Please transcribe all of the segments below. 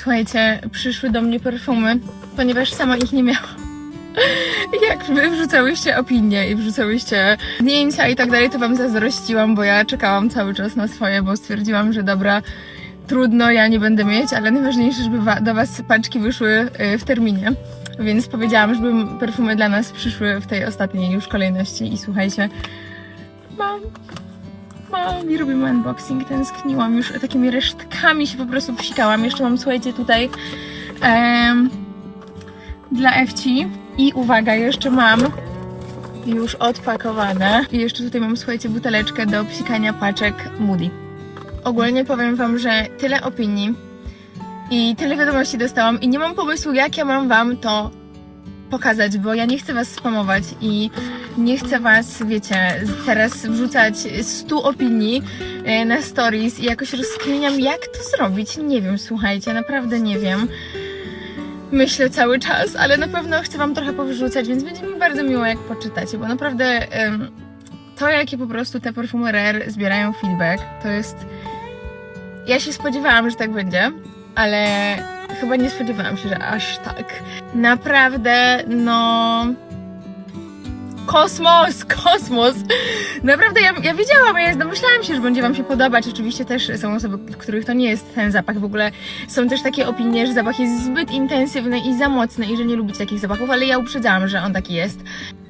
Słuchajcie, przyszły do mnie perfumy, ponieważ sama ich nie miałam. Jak wy wrzucałyście opinie i wrzucałyście zdjęcia i tak dalej, to wam zazdrościłam, bo ja czekałam cały czas na swoje, bo stwierdziłam, że dobra, trudno, ja nie będę mieć, ale najważniejsze, żeby wa- do was paczki wyszły y, w terminie. Więc powiedziałam, żeby perfumy dla nas przyszły w tej ostatniej już kolejności i słuchajcie, mam i robimy unboxing, tęskniłam już, takimi resztkami się po prostu psikałam. Jeszcze mam, słuchajcie, tutaj em, dla Ewci i uwaga, jeszcze mam już odpakowane i jeszcze tutaj mam, słuchajcie, buteleczkę do psikania paczek Moody. Ogólnie powiem wam, że tyle opinii i tyle wiadomości dostałam i nie mam pomysłu, jak ja mam wam to pokazać, bo ja nie chcę was spamować i nie chcę was, wiecie, teraz wrzucać 100 opinii e, na stories i jakoś rozkminiam, jak to zrobić. Nie wiem, słuchajcie, naprawdę nie wiem. Myślę cały czas, ale na pewno chcę wam trochę powrzucać, więc będzie mi bardzo miło, jak poczytacie, bo naprawdę to, jakie po prostu te perfumy Rare zbierają feedback, to jest... Ja się spodziewałam, że tak będzie, ale chyba nie spodziewałam się, że aż tak. Naprawdę, no. Kosmos, kosmos! Naprawdę, ja, ja wiedziałam, ja domyślałam się, że będzie Wam się podobać. Oczywiście też są osoby, których to nie jest ten zapach. W ogóle są też takie opinie, że zapach jest zbyt intensywny i za mocny i że nie lubicie takich zapachów, ale ja uprzedzałam, że on taki jest.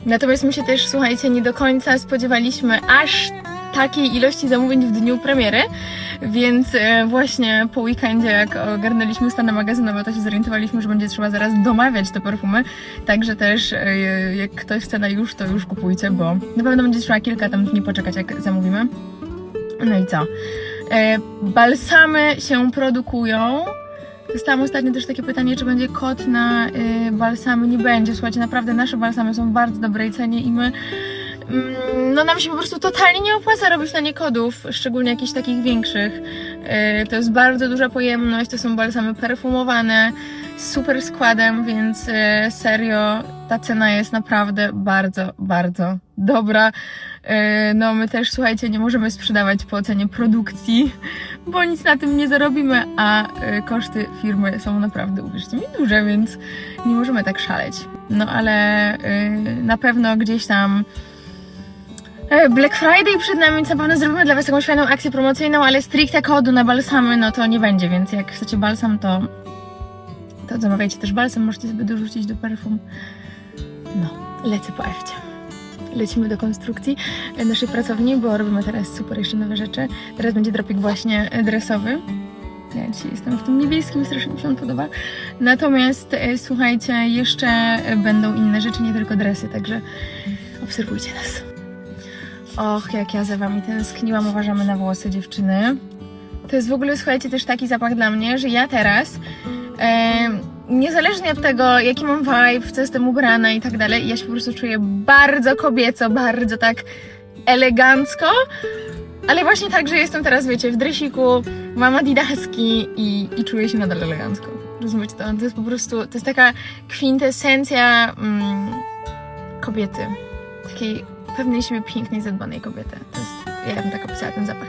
Natomiast my się też, słuchajcie, nie do końca spodziewaliśmy aż takiej ilości zamówień w dniu premiery, więc e, właśnie po weekendzie, jak ogarnęliśmy stany magazynowe, to się zorientowaliśmy, że będzie trzeba zaraz domawiać te perfumy, także też e, jak ktoś chce na już, to już kupujcie, bo na pewno będzie trzeba kilka tam dni poczekać, jak zamówimy. No i co? E, Balsamy się produkują. Dostałam ostatnio też takie pytanie, czy będzie kod na balsamy. Nie będzie. Słuchajcie, naprawdę nasze balsamy są w bardzo dobrej cenie i my no nam się po prostu totalnie nie opłaca robić na nie kodów, szczególnie jakichś takich większych. Yy, To jest bardzo duża pojemność, to są balsamy perfumowane, super składem, więc yy, serio ta cena jest naprawdę bardzo, bardzo dobra. Yy, No my też, słuchajcie, nie możemy sprzedawać po cenie produkcji, bo nic na tym nie zarobimy, a koszty firmy są naprawdę, uwierzcie mi, duże, więc nie możemy tak szaleć. No ale na pewno gdzieś tam Black Friday przed nami, na pewno zrobimy dla Was jakąś fajną akcję promocyjną, ale stricte kodu na balsamy, no to nie będzie, więc jak chcecie balsam, to to zamawiajcie też balsam, możecie sobie dorzucić do perfum. No, lecę po Ewcie. Lecimy do konstrukcji e, naszej pracowni, bo robimy teraz super jeszcze nowe rzeczy. Teraz będzie dropik właśnie e, dresowy. Ja dzisiaj jestem w tym niebieskim, strasznie mi się on podoba. Natomiast e, słuchajcie, jeszcze e, będą inne rzeczy, nie tylko dresy, także obserwujcie nas. Och, jak ja za wami tęskniłam, uważamy na włosy dziewczyny. To jest w ogóle, słuchajcie, też taki zapach dla mnie, że ja teraz, em, niezależnie od tego, jaki mam vibe, co jestem ubrana i tak dalej, ja się po prostu czuję bardzo kobieco, bardzo tak elegancko, ale właśnie tak, że jestem teraz, wiecie, w dresiku, mam adidaski i, i czuję się nadal elegancko. Rozumiecie to? To jest po prostu, to jest taka kwintesencja mm, kobiety. Takiej pewnej siebie pięknej, zadbanej kobiety. To jest, ja bym tak opisała ten zapach.